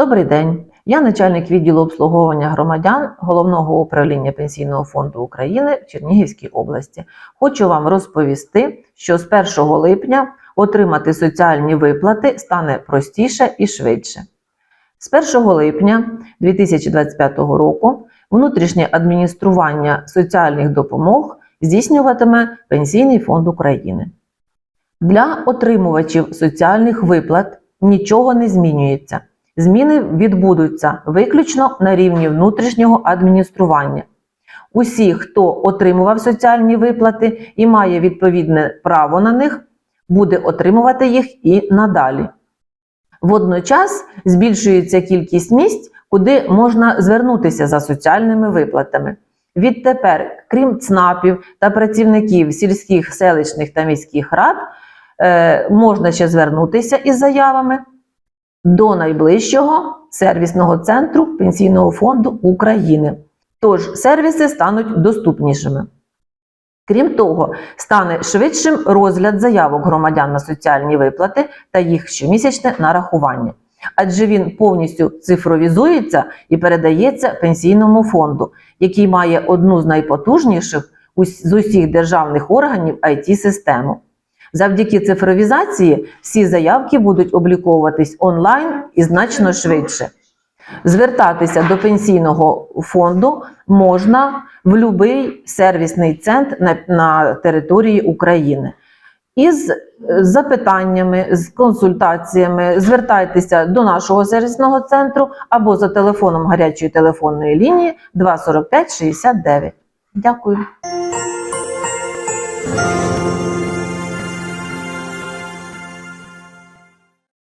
Добрий день. Я начальник відділу обслуговування громадян Головного управління Пенсійного фонду України в Чернігівській області. Хочу вам розповісти, що з 1 липня отримати соціальні виплати стане простіше і швидше. З 1 липня 2025 року внутрішнє адміністрування соціальних допомог здійснюватиме Пенсійний фонд України. Для отримувачів соціальних виплат нічого не змінюється. Зміни відбудуться виключно на рівні внутрішнього адміністрування. Усі, хто отримував соціальні виплати і має відповідне право на них, буде отримувати їх і надалі. Водночас збільшується кількість місць, куди можна звернутися за соціальними виплатами. Відтепер, крім ЦНАПів та працівників сільських, селищних та міських рад, е, можна ще звернутися із заявами до найближчого сервісного центру Пенсійного фонду України. Тож сервіси стануть доступнішими. Крім того, стане швидшим розгляд заявок громадян на соціальні виплати та їх щомісячне нарахування, адже він повністю цифровізується і передається пенсійному фонду, який має одну з найпотужніших з усіх державних органів IT-систему. Завдяки цифровізації всі заявки будуть обліковуватись онлайн і значно швидше. Звертатися до пенсійного фонду можна в будь-який сервісний центр на, на території України. Із запитаннями, з консультаціями звертайтеся до нашого сервісного центру або за телефоном гарячої телефонної лінії 245 69. Дякую.